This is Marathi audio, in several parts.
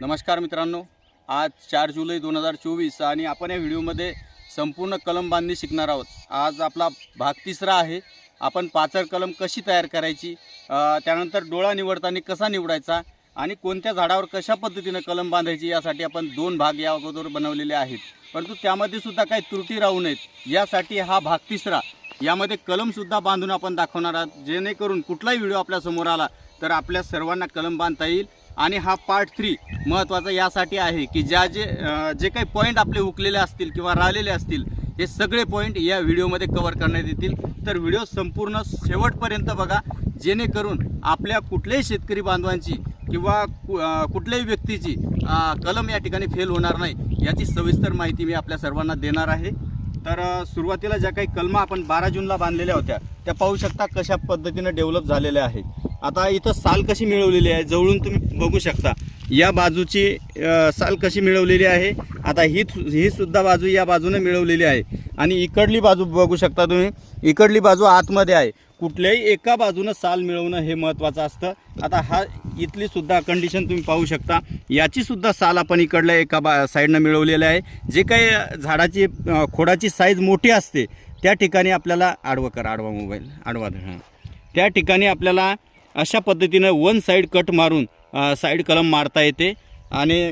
नमस्कार मित्रांनो आज चार जुलै दोन हजार चोवीस आणि आपण या व्हिडिओमध्ये संपूर्ण कलम बांधणी शिकणार आहोत. आज आपला भाग तिसरा आहे. आपण पाचर कलम कशी तयार करायची त्यानंतर डोळा निवडताना कसा निवडायचा आणि कोणत्या झाडावर कशा पद्धतीनं कलम बांधायची यासाठी आपण दोन भाग या अगोदर बनवलेले आहेत. परंतु त्यामध्ये सुद्धा काही त्रुटी राहू नयेत. यासाठी हा भाग तिसरा. यामध्ये कलमसुद्धा बांधून आपण दाखवणार आहोत. जेणेकरून कुठलाही व्हिडिओ आपल्यासमोर आला तर आपल्या सर्वांना कलम बांधता येईल. आणि हा पार्ट थ्री महत्त्वाचा यासाठी आहे की ज्या जे जे काही पॉईंट आपले उकलेले असतील किंवा राहिलेले असतील हे सगळे पॉईंट या व्हिडिओमध्ये कव्हर करण्यात येतील. तर व्हिडिओ संपूर्ण शेवटपर्यंत बघा जेणेकरून आपल्या कुठल्याही शेतकरी बांधवांची किंवा कु- कुठल्याही व्यक्तीची कलम या ठिकाणी फेल होणार नाही याची सविस्तर माहिती मी आपल्या सर्वांना देणार आहे. तर सुरुवातीला ज्या काही कलमा आपण बारा जूनला बांधलेल्या होत्या त्या पाहू शकता कशा पद्धतीनं डेव्हलप झालेल्या आहेत आता इथं साल कशी मिळवलेली आहे जवळून तुम्ही बघू शकता. या बाजूची साल कशी मिळवलेली आहे आता ही ही सुद्धा बाजू या बाजूने मिळवलेली आहे. आणि इकडली बाजू बघू शकता तुम्ही. इकडली बाजू आतमध्ये आहे. कुठल्याही एका बाजूनं साल मिळवणं हे महत्त्वाचं असतं. आता हा इथली सुद्धा कंडिशन तुम्ही पाहू शकता. याची सुद्धा साल आपण इकडल्या एका बा साईडनं मिळवलेलं आहे. जे काही झाडाची खोडाची साईज मोठी असते त्या ठिकाणी आपल्याला आडवं कर आडवा मोबाईल आडवा त्या ठिकाणी आपल्याला अशा पद्धतीनं वन साईड कट मारून साईड कलम मारता येते. आणि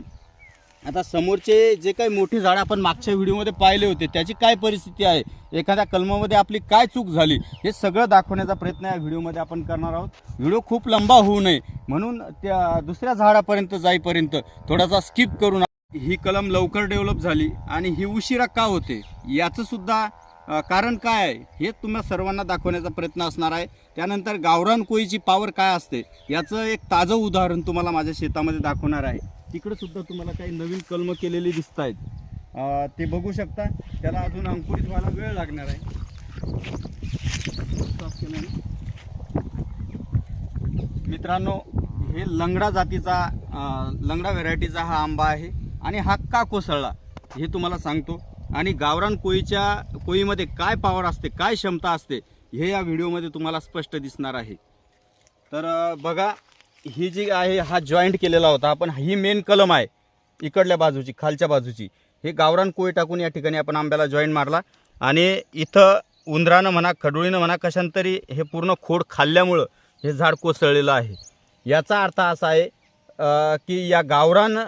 आता समोरचे जे काही मोठी झाडं आपण मागच्या व्हिडिओमध्ये पाहिले होते त्याची काय परिस्थिती आहे? एखाद्या कलमामध्ये आपली काय चूक झाली? हे सगळं दाखवण्याचा प्रयत्न या व्हिडिओमध्ये आपण करणार आहोत. व्हिडिओ खूप लंबा होऊ नये. म्हणून त्या दुसऱ्या झाडापर्यंत जाईपर्यंत थोडासा स्किप करून ही कलम लवकर डेव्हलप झाली आणि ही उशिरा का होते? याचं सुद्धा कारण काय आहे? हे तुम्हा सर्वांना दाखवण्याचा प्रयत्न असणार आहे. त्यानंतर गावरान कोळीची पावर काय असते? याचं एक ताजं उदाहरण तुम्हाला माझ्या शेतामध्ये दाखवणार आहे. तिकडे सुद्धा तुम्हाला काही नवीन कलम केलेली दिसत आहेत. ते बघू शकता. त्याला अजून अंकुरित व्हायला वेळ लागणार आहे. मित्रांनो हे लंगडा जातीचा लंगडा व्हेरायटीचा हा आंबा आहे आणि हा का कोसळला हे तुम्हाला सांगतो. आणि गावरान कोळीच्या कोळीमध्ये काय पॉवर असते काय क्षमता असते हे या व्हिडिओमध्ये तुम्हाला स्पष्ट दिसणार आहे. तर बघा ही जी आहे हा जॉईंट केलेला होता. आपण ही मेन कलम आहे इकडल्या बाजूची खालच्या बाजूची. हे गावरान कोळी टाकून या ठिकाणी आपण आंब्याला जॉईंट मारला. आणि इथं उंदरानं म्हणा खडुळीनं म्हणा कशांतरी हे पूर्ण खोड खाल्ल्यामुळं हे झाड कोसळलेलं आहे. याचा अर्थ असा आहे की या गावरान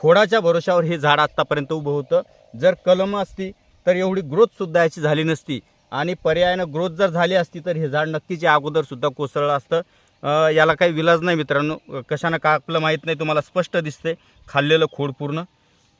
खोडाच्या भरोशावर हे झाड आत्तापर्यंत उभं होतं. जर कलम असती तर एवढी ग्रोथसुद्धा याची झाली नसती. आणि पर्यायानं ग्रोथ जर झाली असती तर हे झाड नक्कीच या अगोदरसुद्धा कोसळलं असतं. याला काही विलाज नाही मित्रांनो. कशानं का आपलं माहीत नाही तुम्हाला स्पष्ट दिसते खाल्लेलं खोड पूर्ण.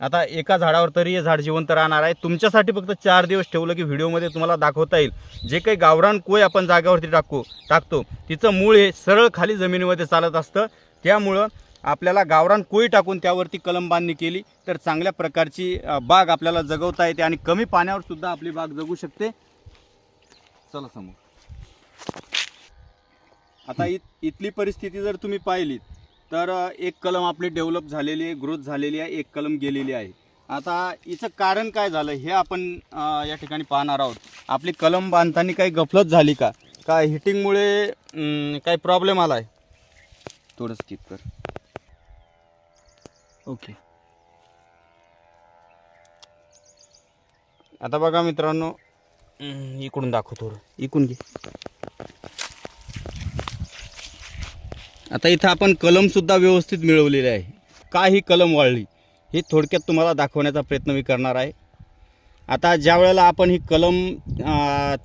आता एका झाडावर तरी हे झाड जिवंत राहणार आहे. तुमच्यासाठी फक्त चार दिवस ठेवलं की व्हिडिओमध्ये तुम्हाला दाखवता येईल. जे काही गावरान कोय आपण जागेवरती टाकू टाकतो तिचं मूळ हे सरळ खाली जमिनीमध्ये चालत असतं. त्यामुळं आपल्याला गावरान कोळी टाकून त्यावरती कलम बांधणी केली तर चांगल्या प्रकारची बाग आपल्याला जगवता येते आणि कमी पाण्यावर सुद्धा आपली बाग जगू शकते. चला समोर. आता इत इथली परिस्थिती जर तुम्ही पाहिलीत तर एक कलम आपली डेव्हलप झालेली आहे ग्रोथ झालेली आहे एक कलम गेलेली आहे. आता हिचं कारण काय झालं हे आपण या ठिकाणी पाहणार आहोत. आपली कलम बांधताना काही गफलत झाली का? का हिटिंगमुळे काही प्रॉब्लेम आला आहे थोडं स्किप कर. ओके. आता बघा मित्रांनो. इकडून दाखव थोडं. इकडून घे. आता इथं आपण कलमसुद्धा व्यवस्थित मिळवलेले आहे. का ही कलम वाळली हे थोडक्यात तुम्हाला दाखवण्याचा प्रयत्न मी करणार आहे. आता ज्या वेळेला आपण ही कलम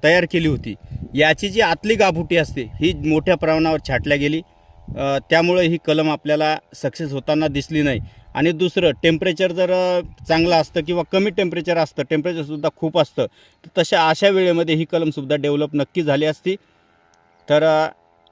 तयार केली होती याची जी आतली गाभुटी असते ही मोठ्या प्रमाणावर छाटल्या गेली. त्यामुळे ही कलम आपल्याला सक्सेस होताना दिसली नाही. आणि दुसरं टेम्परेचर जर चांगलं असतं किंवा कमी टेम्परेचर असतं टेम्परेचरसुद्धा खूप असतं तर तशा अशा वेळेमध्ये ही कलमसुद्धा डेव्हलप नक्की झाली असती. तर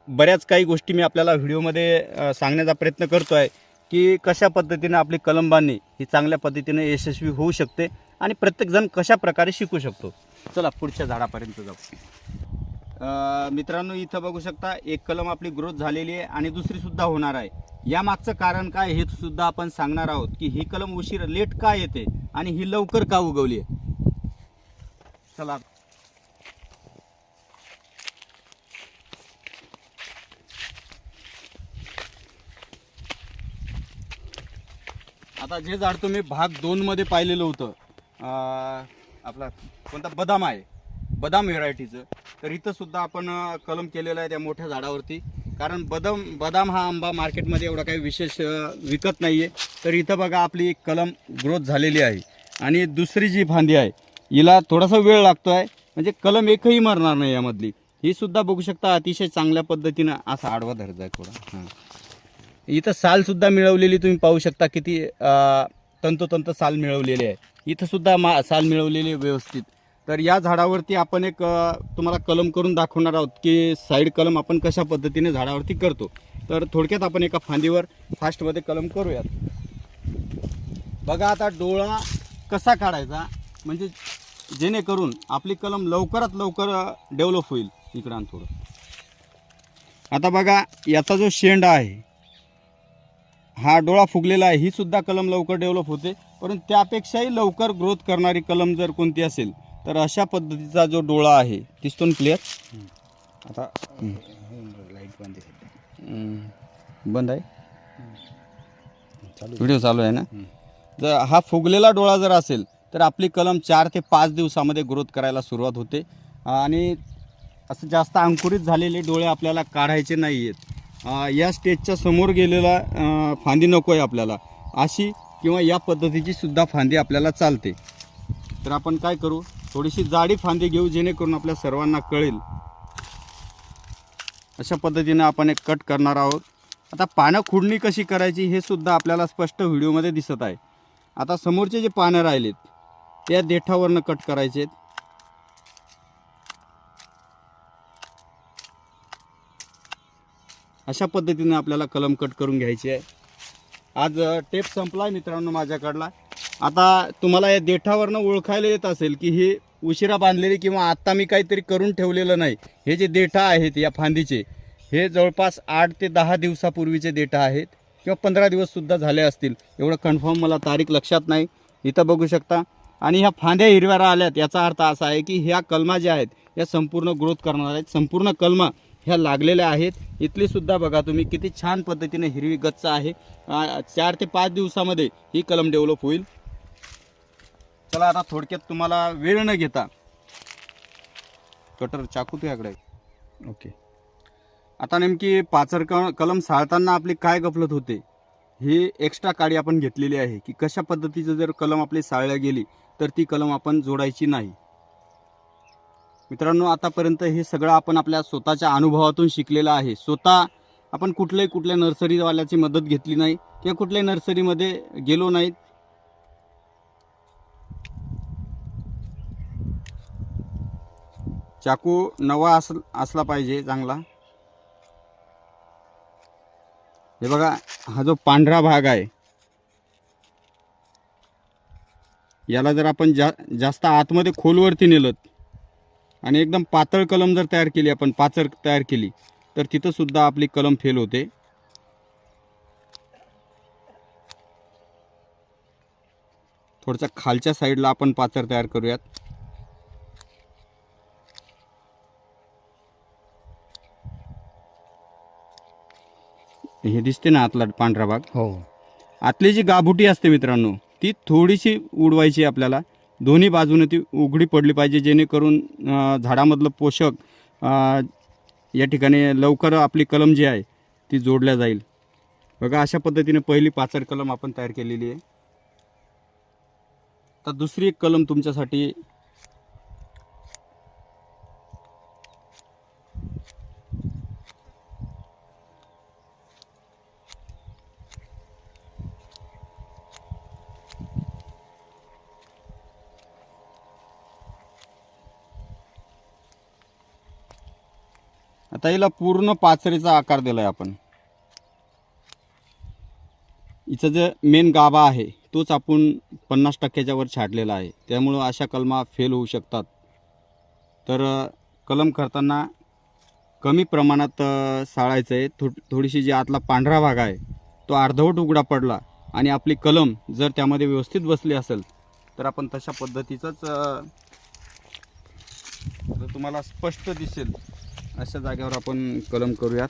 बऱ्याच काही गोष्टी मी आपल्याला व्हिडिओमध्ये सांगण्याचा प्रयत्न करतो आहे की कशा पद्धतीने आपली कलम बांधणी ही चांगल्या पद्धतीने यशस्वी होऊ शकते आणि प्रत्येकजण कशा प्रकारे शिकू शकतो. चला पुढच्या झाडापर्यंत जाऊ. मित्रांनो इथं बघू शकता एक कलम आपली ग्रोथ झालेली आहे आणि दुसरी सुद्धा होणार आहे. यामागचं कारण काय हे सुद्धा आपण सांगणार आहोत की ही कलम उशीर लेट का येते आणि ही लवकर का उगवली आहे? चला. आता जे झाड तुम्ही भाग दोनमध्ये पाहिलेलं होतं आपला कोणता बदाम आहे? बदाम व्हेरायटीचं. तर इथं सुद्धा आपण कलम केलेलं आहे त्या मोठ्या झाडावरती. कारण बदाम बदाम हा आंबा मार्केटमध्ये एवढा काही विशेष विकत नाही आहे तर इथं बघा आपली कलम ग्रोथ झालेली आहे. आणि दुसरी जी फांदी आहे हिला थोडासा वेळ लागतो आहे म्हणजे कलम एकही मरणार नाही यामधली. ही सुद्धा बघू शकता अतिशय चांगल्या पद्धतीनं असा आडवा धरत आहे थोडा. हां. इथं सालसुद्धा मिळवलेली तुम्ही पाहू शकता किती तंतोतंत साल मिळवलेली आहे. इथंसुद्धा मा साल मिळवलेली व्यवस्थित. तर या झाडावरती आपण एक तुम्हाला कलम करून दाखवणार आहोत की साईड कलम आपण कशा पद्धतीने झाडावरती करतो. तर थोडक्यात आपण एका फांदीवर फास्टमध्ये कलम करूयात. बघा आता डोळा कसा काढायचा म्हणजे जेणेकरून आपली कलम लवकरात लवकर डेव्हलप होईल इकडं थोडं. आता बघा याचा जो शेंडा आहे हा डोळा फुगलेला आहे ही सुद्धा कलम लवकर डेव्हलप होते. परंतु त्यापेक्षाही लवकर ग्रोथ करणारी कलम जर कोणती असेल तर अशा पद्धतीचा जो डोळा आहे दिसतो ना क्लिअर आता लाइट बंद हम्म, बंद आहे? व्हिडिओ चालू आहे. ना? जर हा फुगलेला डोळा जर असेल तर आपली कलम चार ते पाच दिवसामध्ये ग्रोथ करायला सुरुवात होते. आणि असं जास्त अंकुरित झालेले डोळे आपल्याला काढायचे नाही आहेत या स्टेजच्या समोर गेलेला फांदी नको आहे आपल्याला. अशी किंवा या पद्धतीची सुद्धा फांदी आपल्याला चालते. तर आपण काय करू? थोडीशी जाडी फांदी घेऊ जेणेकरून आपल्या सर्वांना कळेल. अशा पद्धतीने आपण एक कट करणार आहोत. आता पानं खुडणी कशी करायची हे सुद्धा आपल्याला स्पष्ट व्हिडिओमध्ये दिसत आहे. आता समोरचे जे पानं राहिलेत त्या देठावरनं कट करायचे आहेत अशा पद्धतीने आपल्याला कलम कट करून घ्यायची आहे. आज टेप संपला आहे मित्रांनो माझ्याकडला. आता तुम्हाला या देठावरनं ओळखायला येत असेल की हे उशिरा बांधलेली किंवा आत्ता मी काहीतरी करून ठेवलेलं नाही हे जे देठा आहेत या फांदीचे हे जवळपास आठ ते दहा दिवसापूर्वीचे देठा आहेत किंवा पंधरा दिवससुद्धा झाले असतील एवढं कन्फर्म मला तारीख लक्षात नाही. इथं बघू शकता. आणि ह्या फांद्या हिरव्या आल्यात याचा अर्थ असा आहे की ह्या कलमा ज्या आहेत या संपूर्ण ग्रोथ करणार आहेत. संपूर्ण कलमा ह्या लागलेल्या आहेत. इथली सुद्धा बघा तुम्ही किती छान पद्धतीने हिरवी गच्च आहे. चार ते पाच दिवसामध्ये ही कलम डेव्हलप होईल. चला आता थोडक्यात तुम्हाला वेळ न घेता कटर चाकू तुझ्याकडे. ओके. आता नेमकी पाचर कलम साळताना आपली काय गफलत होते ही एक्स्ट्रा काडी आपण घेतलेली आहे की कशा पद्धतीचं जर कलम आपली साळल्या गेली तर ती कलम आपण जोडायची नाही. मित्रांनो आतापर्यंत हे सगळं आपण आपल्या स्वतःच्या अनुभवातून शिकलेलं आहे. स्वतः आपण कुठल्याही कुठल्या नर्सरीवाल्याची मदत घेतली नाही किंवा कुठल्याही नर्सरीमध्ये गेलो नाहीत चाकू नवा अस असला पाहिजे चांगला. हे बघा हा जो पांढरा भाग आहे याला जर आपण जा जास्त आतमध्ये खोलवरती नेलं आणि एकदम पातळ कलम जर तयार केली आपण पाचर तयार केली तर तिथंसुद्धा आपली कलम फेल होते. थोडंसं खालच्या साईडला आपण पाचर तयार करूयात. हे दिसते ना आतला पांढरा भाग. हो. आतली जी गाभुटी असते मित्रांनो ती थोडीशी उडवायची आपल्याला. दोन्ही बाजूने ती उघडी पडली पाहिजे जेणेकरून झाडामधलं पोषक या ठिकाणी लवकर आपली कलम जी आहे ती जोडल्या जाईल. बघा अशा पद्धतीने पहिली पाचर कलम आपण तयार केलेली आहे. तर दुसरी एक कलम तुमच्यासाठी आता हिला पूर्ण पाचरीचा आकार दिलाय आपण. हिचा जे मेन गाभा आहे तोच आपण पन्नास टक्क्याच्या वर छाडलेला आहे. त्यामुळं अशा कलमा फेल होऊ शकतात. तर कलम करताना कमी प्रमाणात साळायचं आहे थो थोडीशी जी आतला पांढरा भाग आहे तो अर्धवट उघडा पडला आणि आपली कलम जर त्यामध्ये व्यवस्थित बसली असेल तर आपण तशा पद्धतीचंच तुम्हाला स्पष्ट दिसेल. अशा जागेवर आपण कलम करूयात.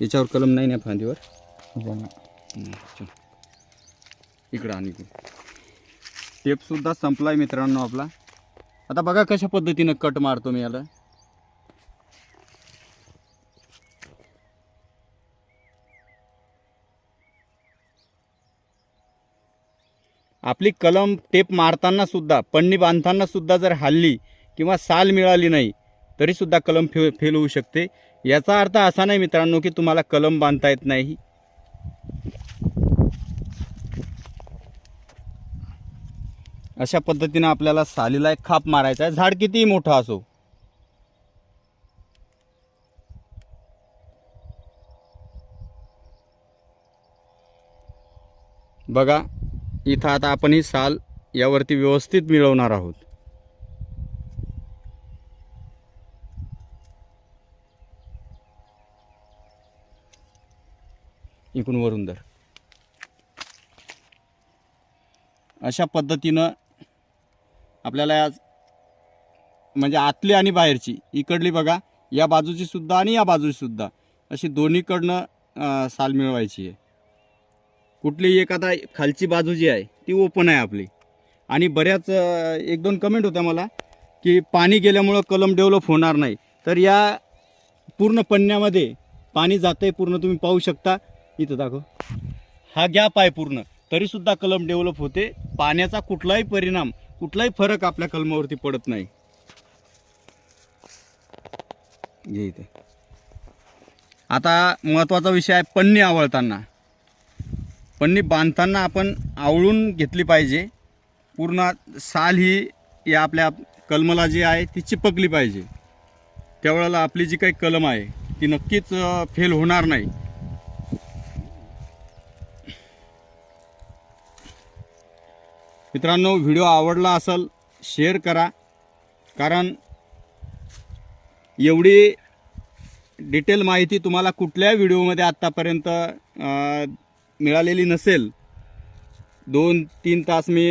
याच्यावर कलम नाही ना फांदीवर. इकडं आणि टेपसुद्धा संपला आहे मित्रांनो आपला. आता बघा कशा पद्धतीनं कट मारतो मी याला. आपली कलम टेप मारताना सुद्धा पन्नी बांधताना सुद्धा जर हल्ली किंवा साल मिळाली नाही तरीसुद्धा कलम फे फेल होऊ शकते. याचा अर्थ असा नाही मित्रांनो की तुम्हाला कलम बांधता येत नाही. अशा पद्धतीनं आपल्याला सालीला एक खाप मारायचा आहे. झाड कितीही मोठं असो. बघा इथं आता आपण ही साल यावरती व्यवस्थित मिळवणार आहोत. इकडून वरून दर अशा पद्धतीनं आपल्याला आज म्हणजे आतली आणि बाहेरची इकडली बघा या बाजूची सुद्धा आणि या बाजूची सुद्धा अशी दोन्हीकडनं साल मिळवायची आहे. कुठली एक आता खालची बाजू जी आहे ती ओपन आहे आपली. आणि बऱ्याच एक दोन कमेंट होत्या मला की पाणी गेल्यामुळं कलम डेव्हलप होणार नाही. तर या पूर्ण पन्न्यामध्ये पाणी जातं आहे पूर्ण तुम्ही पाहू शकता. इथं दाखव. हा गॅप आहे पूर्ण. तरीसुद्धा कलम डेव्हलप होते. पाण्याचा कुठलाही परिणाम कुठलाही फरक आपल्या कलमावरती पडत नाही. घे इथे. आता महत्त्वाचा विषय आहे पन्नी आवळताना. पन्नी बांधताना आपण आवळून घेतली पाहिजे. पूर्ण साल ही या आपल्या कलमाला जी आहे ती चिपकली पाहिजे. त्यावेळेला आपली जी काही कलम आहे ती नक्कीच फेल होणार नाही. मित्रांनो व्हिडिओ आवडला असेल शेअर करा. कारण एवढी डिटेल माहिती तुम्हाला कुठल्या व्हिडिओमध्ये आत्तापर्यंत मिळालेली नसेल. दोन तीन तास मी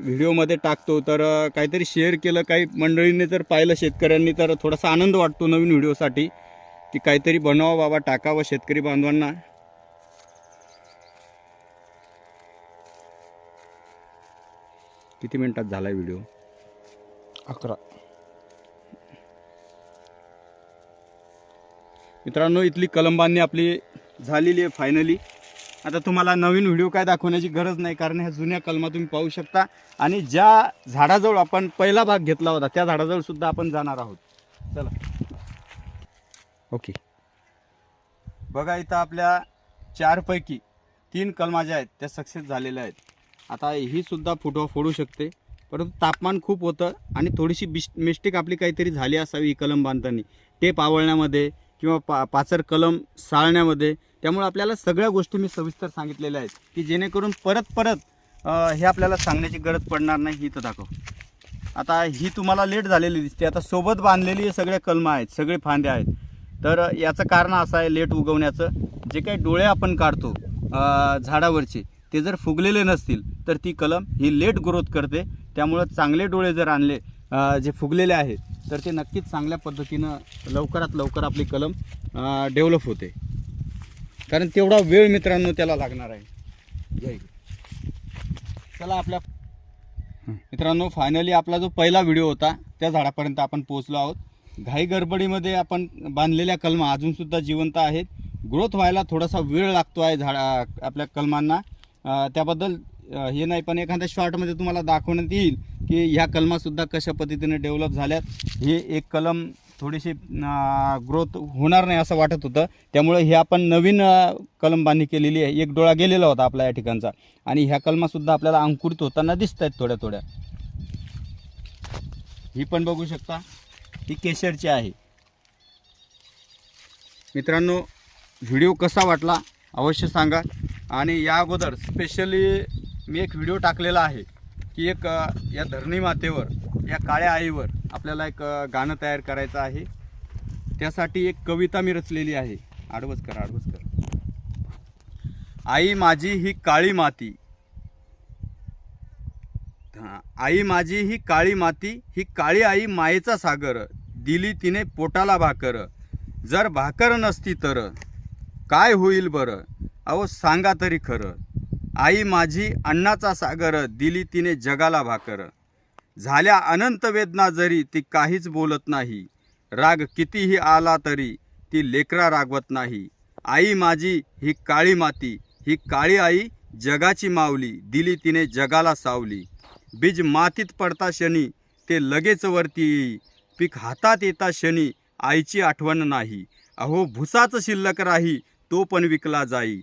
व्हिडिओमध्ये टाकतो तर काहीतरी शेअर केलं काही मंडळींनी जर पाहिलं शेतकऱ्यांनी तर थोडासा आनंद वाटतो नवीन व्हिडिओसाठी की काहीतरी बनवा बाबा टाकावं शेतकरी बांधवांना. किती मिनिटात झाला व्हिडिओ अकरा. मित्रांनो इथली कलमबांधणी आपली झालेली आहे फायनली आता तुम्हाला नवीन व्हिडिओ काय दाखवण्याची गरज नाही कारण ह्या जुन्या कलमा तुम्ही पाहू शकता. आणि ज्या झाडाजवळ आपण पहिला भाग घेतला होता त्या झाडाजवळ सुद्धा आपण जाणार आहोत. चला. ओके बघा इथं आपल्या चारपैकी तीन कलमा ज्या आहेत त्या सक्सेस झालेल्या आहेत. आता ही सुद्धा फुटवा फोडू शकते. परंतु तापमान खूप होतं आणि थोडीशी बिश मिस्टेक आपली काहीतरी झाली असावी ही कलम बांधताना. टेप आवळण्यामध्ये किंवा पा पाचर कलम साळण्यामध्ये. त्यामुळे आपल्याला सगळ्या गोष्टी मी सविस्तर सांगितलेल्या आहेत की जेणेकरून परत परत हे आपल्याला सांगण्याची गरज पडणार नाही ही तर दाखव. आता ही तुम्हाला लेट झालेली दिसते. आता सोबत बांधलेली सगळ्या कलमं आहेत सगळे फांदे आहेत. तर याचं कारण असं आहे लेट उगवण्याचं. जे काही डोळे आपण काढतो झाडावरचे ते जर फुगलेले नसतील तर ती कलम ही लेट ग्रोथ करते. त्यामुळं चांगले डोळे जर आणले जे फुगलेले आहेत तर ते नक्कीच चांगल्या पद्धतीनं लवकरात लवकर आपली कलम डेव्हलप होते. कारण तेवढा वेळ मित्रांनो त्याला लागणार आहे. जय. चला आपल्या मित्रांनो फायनली आपला जो पहिला व्हिडिओ होता त्या झाडापर्यंत आपण पोहोचलो आहोत. घाई गडबडीमध्ये आपण बांधलेल्या कलमा अजूनसुद्धा जिवंत आहेत. ग्रोथ व्हायला थोडासा वेळ लागतो आहे झाडा आपल्या कलमांना. त्याबद्दल हे नाही पण एखाद्या शॉर्टमध्ये तुम्हाला दाखवण्यात येईल की ह्या कलमासुद्धा कशा पद्धतीने डेव्हलप झाल्यात. हे एक कलम थोडीशी ग्रोथ होणार नाही असं वाटत होतं. त्यामुळे हे आपण नवीन कलम बांधणी केलेली आहे. एक डोळा गेलेला होता आपला या ठिकाणचा. आणि ह्या कलमासुद्धा आपल्याला अंकुरित होताना दिसत आहेत थोड्या थोड्या ही पण बघू शकता ही केशरची आहे. मित्रांनो व्हिडिओ कसा वाटला अवश्य सांगा. आणि या अगोदर स्पेशली मी एक व्हिडिओ टाकलेला आहे की एक या धरणी मातेवर या काळ्या आईवर आपल्याला एक गाणं तयार करायचं आहे. त्यासाठी एक कविता मी रचलेली आहे. आडवच कर आडवच कर आई माझी ही काळी माती. आई माझी ही काळी माती ही काळी आई मायेचा सागर. दिली तिने पोटाला भाकर. जर भाकर नसती तर काय होईल बरं? अहो सांगा तरी खरं. आई माझी अन्नाचा सागर दिली तिने जगाला भाकर. झाल्या अनंत वेदना जरी ती काहीच बोलत नाही. राग कितीही आला तरी ती लेकरा रागवत नाही. आई माझी ही काळी माती ही काळी आई जगाची मावली दिली तिने जगाला सावली. बीज मातीत पडता शनी ते लगेच वरती येई. पीक हातात येता शनी आईची आठवण नाही. अहो भुसाच शिल्लक राही तो पण विकला जाई.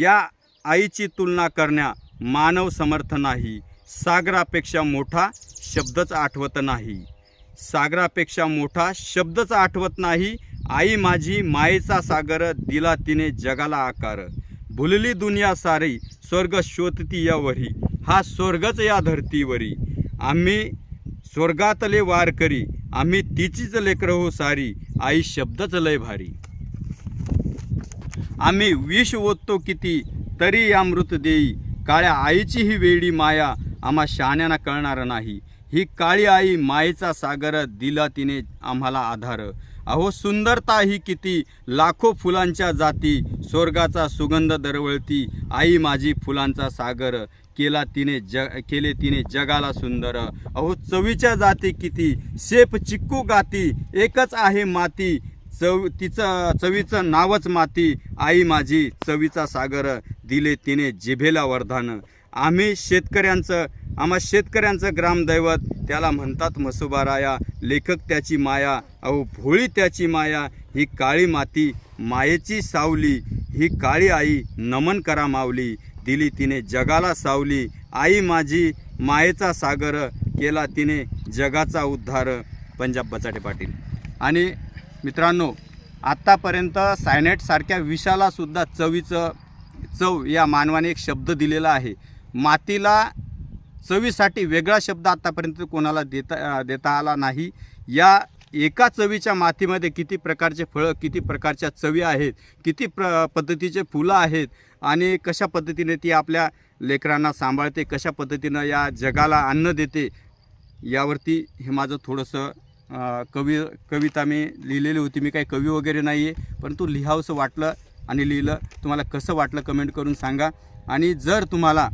या आईची तुलना करण्या मानव समर्थ नाही. सागरापेक्षा मोठा शब्दच आठवत नाही. सागरापेक्षा मोठा शब्दच आठवत नाही. आई माझी मायेचा सागर दिला तिने जगाला आकार. भुलली दुनिया सारी स्वर्ग शोधती यावरी. हा स्वर्गच या धरतीवरी. आम्ही स्वर्गातले वार करी आम्ही तिचीच लेकरं हो सारी. आई शब्दच लय भारी. आम्ही विष ओततो किती तरी अमृत देई. काळ्या आईची ही वेडी माया आम्हा शहाण्यांना कळणार नाही. ही काळी आई मायेचा सागर दिला तिने आम्हाला आधार. अहो सुंदरता ही किती लाखो फुलांच्या जाती स्वर्गाचा सुगंध दरवळती. आई माझी फुलांचा सागर केला तिने ज केले तिने जगाला सुंदर. अहो चवीच्या जाती किती शेप चिक्कू गाती एकच आहे माती. चव तिचं चवीचं नावच माती. आई माझी चवीचा सागर दिले तिने जिभेला वरदान. आम्ही शेतकऱ्यांचं आम्हा शेतकऱ्यांचं ग्रामदैवत त्याला म्हणतात मसुबाराया लेखक त्याची माया अहो भोळी त्याची माया. ही काळी माती मायेची सावली. ही काळी आई नमन करा मावली दिली तिने जगाला सावली. आई माझी मायेचा सागर केला तिने जगाचा उद्धार. पंजाब बचाटे पाटील. आणि मित्रांनो आत्तापर्यंत सायनेटसारख्या विषालासुद्धा चवीचं चव या मानवाने एक शब्द दिलेला आहे. मातीला चवीसाठी वेगळा शब्द आत्तापर्यंत कोणाला देता देता आला नाही. या एका चवीच्या मातीमध्ये किती प्रकारचे फळं किती प्रकारच्या चवी आहेत किती प्र पद्धतीचे फुलं आहेत आणि कशा पद्धतीने ती आपल्या लेकरांना सांभाळते कशा पद्धतीनं या जगाला अन्न देते यावरती हे माझं थोडंसं कवी कविता मी लिहिलेली होती. मी काही कवी वगैरे नाही आहे परंतु लिहावंसं वाटलं आणि लिहिलं. तुम्हाला कसं वाटलं कमेंट करून सांगा. आणि जर तुम्हाला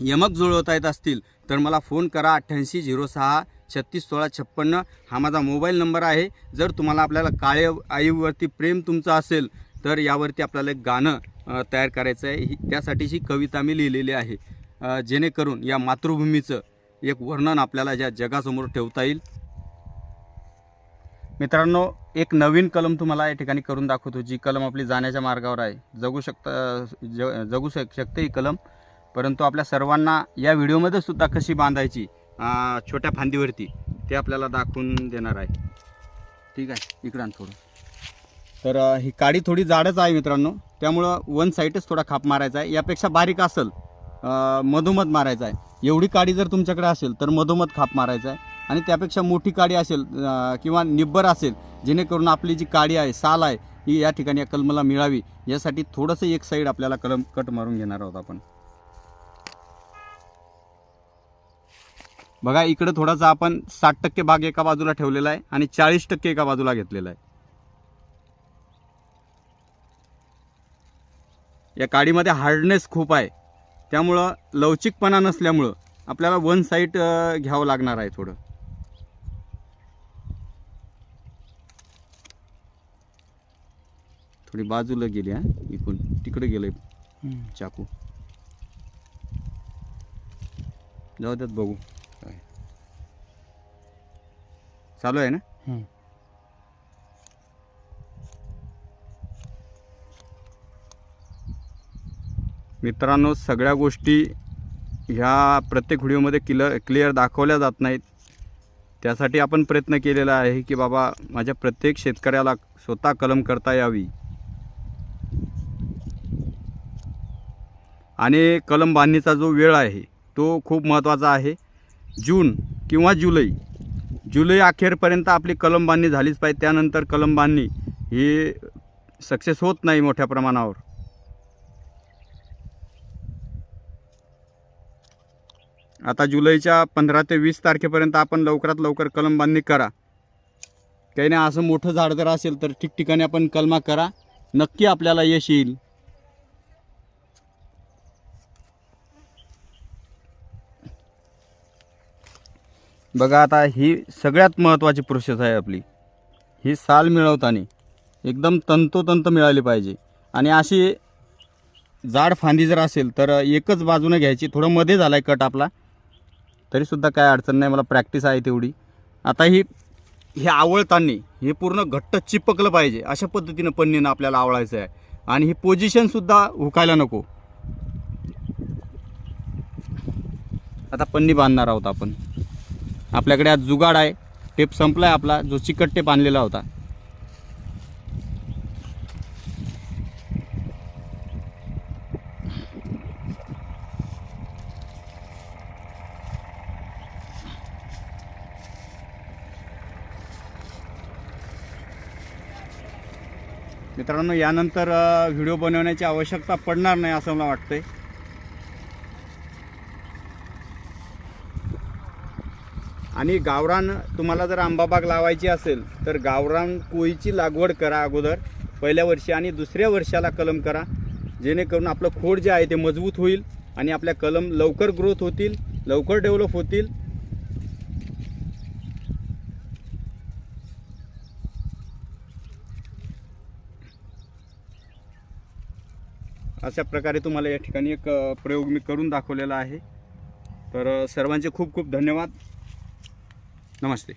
यमक जुळवता येत असतील तर मला फोन करा अठ्ठ्याऐंशी झिरो सहा छत्तीस सोळा छप्पन्न. हा माझा मोबाईल नंबर आहे. जर तुम्हाला आपल्याला काळे आईवरती प्रेम तुमचं असेल तर यावरती आपल्याला एक गाणं तयार करायचं आहे. ही त्यासाठीची कविता मी लिहिलेली आहे. जेणेकरून या मातृभूमीचं एक वर्णन आपल्याला ज्या जगासमोर ठेवता येईल. मित्रांनो एक नवीन कलम तुम्हाला या ठिकाणी करून दाखवतो जी कलम आपली जाण्याच्या मार्गावर आहे. जगू शकता ज जगू शक शकते ही कलम. परंतु आपल्या सर्वांना या व्हिडिओमध्ये सुद्धा कशी बांधायची छोट्या फांदीवरती ते आपल्याला दाखवून देणार आहे. ठीक आहे इकडं थोडं. तर ही काडी थोडी जाडच आहे मित्रांनो. त्यामुळं वन साईडच थोडा खाप मारायचा आहे. यापेक्षा बारीक असेल मधोमध मारायचा आहे. एवढी काडी जर तुमच्याकडे असेल तर मधोमध खाप मारायचा आहे. आणि त्यापेक्षा मोठी काडी असेल किंवा निब्बर असेल जेणेकरून आपली जी काडी आहे साल आहे ही या ठिकाणी या कलमाला मिळावी. यासाठी थोडंसं एक साईड आपल्याला कलम कट मारून घेणार आहोत आपण. बघा इकडं थोडासा आपण साठ टक्के भाग एका बाजूला ठेवलेला आहे आणि चाळीस टक्के एका बाजूला घेतलेला आहे. या काडीमध्ये हार्डनेस खूप आहे. त्यामुळं लवचिकपणा नसल्यामुळं आपल्याला वन साईड घ्यावं लागणार आहे थोडं. थोडी बाजूला गेली हा. इकडून तिकडे गेलं चाकू. जाऊ द्यात बघू काय. चालू आहे ना. मित्रांनो सगळ्या गोष्टी ह्या प्रत्येक व्हिडिओमध्ये क्लिअर क्लिअर दाखवल्या जात नाहीत. त्यासाठी आपण प्रयत्न केलेला आहे की बाबा माझ्या प्रत्येक शेतकऱ्याला स्वतः कलम करता यावी. आणि कलम बांधणीचा जो वेळ आहे तो खूप महत्त्वाचा आहे. जून किंवा जुलै जुलै अखेरपर्यंत आपली कलम बांधणी झालीच पाहिजे. त्यानंतर कलम बांधणी ही सक्सेस होत नाही मोठ्या प्रमाणावर. आता जुलैच्या पंधरा ते वीस तारखेपर्यंत आपण लवकरात लवकर कलम बांधणी करा. काही नाही असं मोठं झाड जर असेल तर ठिकठिकाणी आपण कलमा करा. नक्की आपल्याला यश येईल. बघा आता ही सगळ्यात महत्त्वाची प्रोसेस आहे आपली. ही साल मिळवताना एकदम तंतोतंत मिळाली पाहिजे. आणि अशी जाड फांदी जर असेल तर एकच बाजूने घ्यायची. थोडं मध्ये झाला आहे कट आपला. तरीसुद्धा काय अडचण नाही मला प्रॅक्टिस आहे तेवढी. आता ही हे आवळताना हे पूर्ण घट्ट चिपकलं पाहिजे. अशा पद्धतीनं पन्नीनं आपल्याला आवळायचं आहे आणि ही पोझिशनसुद्धा हुकायला नको. आता पन्नी बांधणार आहोत आपण. आपल्याकडे आज जुगाड आहे. टेप संपला आहे आपला जो चिकट टेप आणलेला होता. मित्रांनो यानंतर व्हिडिओ बनवण्याची आवश्यकता पडणार नाही असं मला वाटतंय. आणि गावरान तुम्हाला जर आंबाबाग लावायची असेल तर गावरान कोळीची लागवड करा अगोदर पहिल्या वर्षी आणि दुसऱ्या वर्षाला कलम करा. जेणेकरून आपलं खोड जे आहे ते मजबूत होईल आणि आपल्या कलम लवकर ग्रोथ होतील लवकर डेव्हलप होतील. अशा प्रकारे तुम्हाला या ठिकाणी एक प्रयोग मी करून दाखवलेला आहे. तर सर्वांचे खूप खूप धन्यवाद. నమస్తే